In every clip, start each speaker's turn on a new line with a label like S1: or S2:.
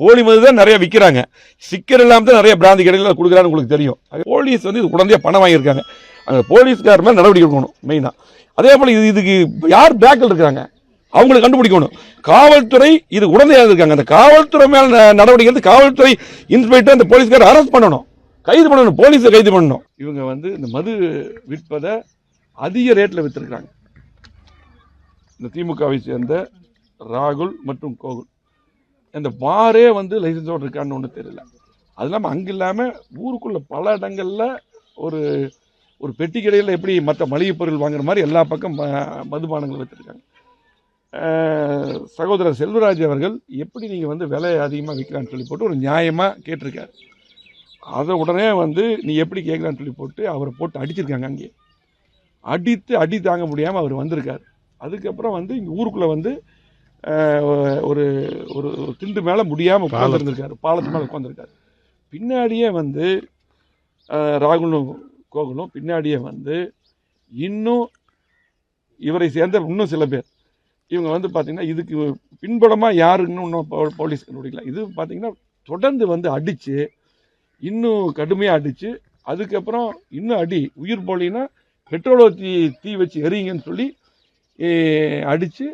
S1: போலி மது தான் நிறைய விற்கிறாங்க சிக்கர் இல்லாமல் தான் நிறைய பிராந்தி கடையில் கொடுக்குறான்னு உங்களுக்கு தெரியும். அது போலீஸ் வந்து இது உடனே பணம் வாங்கியிருக்காங்க. அந்த போலீஸ்கார் மேலே நடவடிக்கை எடுக்கணும் மெயினாக அதே போல் இது இதுக்கு யார் பேக்கில் இருக்கிறாங்க அவங்களை கண்டுபிடிக்கணும். காவல்துறை இது உடனடியாக இருக்காங்க. அந்த காவல்துறை மேல நடவடிக்கை வந்து காவல்துறை இன்ஸ்பெக்டர் அந்த போலீஸ்கார் அரெஸ்ட் பண்ணணும். கைது பண்ணணும் போலீஸை கைது பண்ணணும். இவங்க வந்து இந்த மது விற்பதை அதிக ரேட்டில் விற்றுருக்குறாங்க இந்த திமுகவை சேர்ந்த ராகுல் மற்றும் கோகுல். இந்த வாரே வந்து லைசன்ஸோடு இருக்கான்னு ஒன்றும் தெரியல. அது இல்லாமல் அங்கே இல்லாமல் ஊருக்குள்ள பல இடங்களில் ஒரு ஒரு பெட்டி கடையில் எப்படி மற்ற மளிகை பொருள் வாங்குற மாதிரி எல்லா பக்கம் மதுபானங்கள் வச்சுருக்காங்க. சகோதரர் செல்வராஜ் அவர்கள் எப்படி நீங்கள் வந்து விலை அதிகமாக விற்கலான்னு சொல்லி போட்டு ஒரு நியாயமாக கேட்டிருக்காரு. அதை உடனே வந்து நீ எப்படி கேட்கலான்னு சொல்லி போட்டு அவரை போட்டு அடிச்சிருக்காங்க அங்கே அடித்து அடி தாங்க முடியாமல் அவர் வந்திருக்காரு. அதுக்கப்புறம் வந்து இங்கே ஊருக்குள்ளே வந்து ஒரு ஒரு திண்டு மேலே முடியாமல் உட்காந்துருந்துருக்காரு பாலத்து மேலே உட்காந்துருக்காரு பின்னாடியே வந்து ராகுலும் கோகுலும் பின்னாடியே வந்து இன்னும் இவரை சேர்ந்த இன்னும் சில பேர். இவங்க வந்து பார்த்தீங்கன்னா இதுக்கு பின்புலமாக யாருன்னு இன்னும் போலீஸ் கண்டுபிடிக்கல. இது பார்த்தீங்கன்னா தொடர்ந்து வந்து அடித்து இன்னும் கடுமையாக அடித்து அதுக்கப்புறம் இன்னும் அடி உயிர் போலின்னா பெட்ரோலை தீ தீ வச்சு எரியுங்கன்னு சொல்லி அடித்து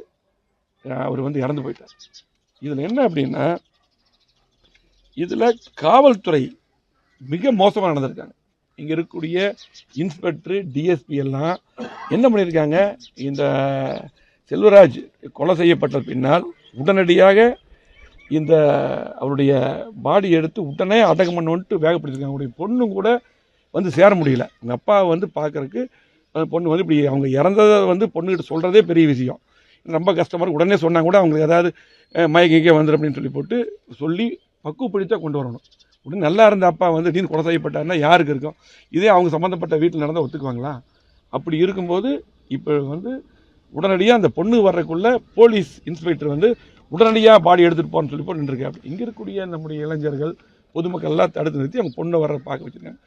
S1: அவர் வந்து இறந்து போயிட்டார். இதில் என்ன அப்படின்னா இதில் காவல்துறை மிக மோசமாக நடந்திருக்காங்க இங்கே இருக்கக்கூடிய இன்ஸ்பெக்டர் டிஎஸ்பி எல்லாம் என்ன பண்ணியிருக்காங்க? இந்த செல்வராஜ் கொலை செய்யப்பட்ட பின்னால் உடனடியாக இந்த அவருடைய பாடி எடுத்து உடனே அடக்கம் பண்ணுன்ட்டு வேகப்படுத்திருக்காங்க அவருடைய பொண்ணும் கூட வந்து சேர முடியல. அவங்க அப்பா வந்து பார்க்குறக்கு அந்த பொண்ணு வந்து இப்படி அவங்க இறந்ததை வந்து பொண்ணுக்கிட்ட சொல்கிறதே பெரிய விஷயம். ரொம்ப கஷ்டமாக உடனே சொன்னாங்க கூட அவங்களுக்கு ஏதாவது அஹ், வந்துடும் அப்படின்னு சொல்லி போட்டு சொல்லி பக்குவப்படுத்தா கொண்டு வரணும். உடனே நல்லா இருந்த அப்பா வந்து நீ கொலை செய்யப்பட்டாருன்னா யாருக்கு இருக்கும்? இதே அவங்க சம்மந்தப்பட்ட வீட்டில் நடந்தால் ஒத்துக்குவாங்களா? அப்படி இருக்கும்போது இப்போ வந்து உடனடியாக அந்த பொண்ணு வர்றதுக்குள்ள போலீஸ் இன்ஸ்பெக்டர் வந்து உடனடியாக பாடி எடுத்துகிட்டு போன்னு சொல்லி போட்டு நின்றுருக்கேன் இங்கே இருக்கக்கூடிய நம்முடைய இளைஞர்கள் பொதுமக்கள் எல்லாம் தடுத்து நிறுத்தி அவங்க பொண்ணை வர பார்க்க வச்சுருக்காங்க.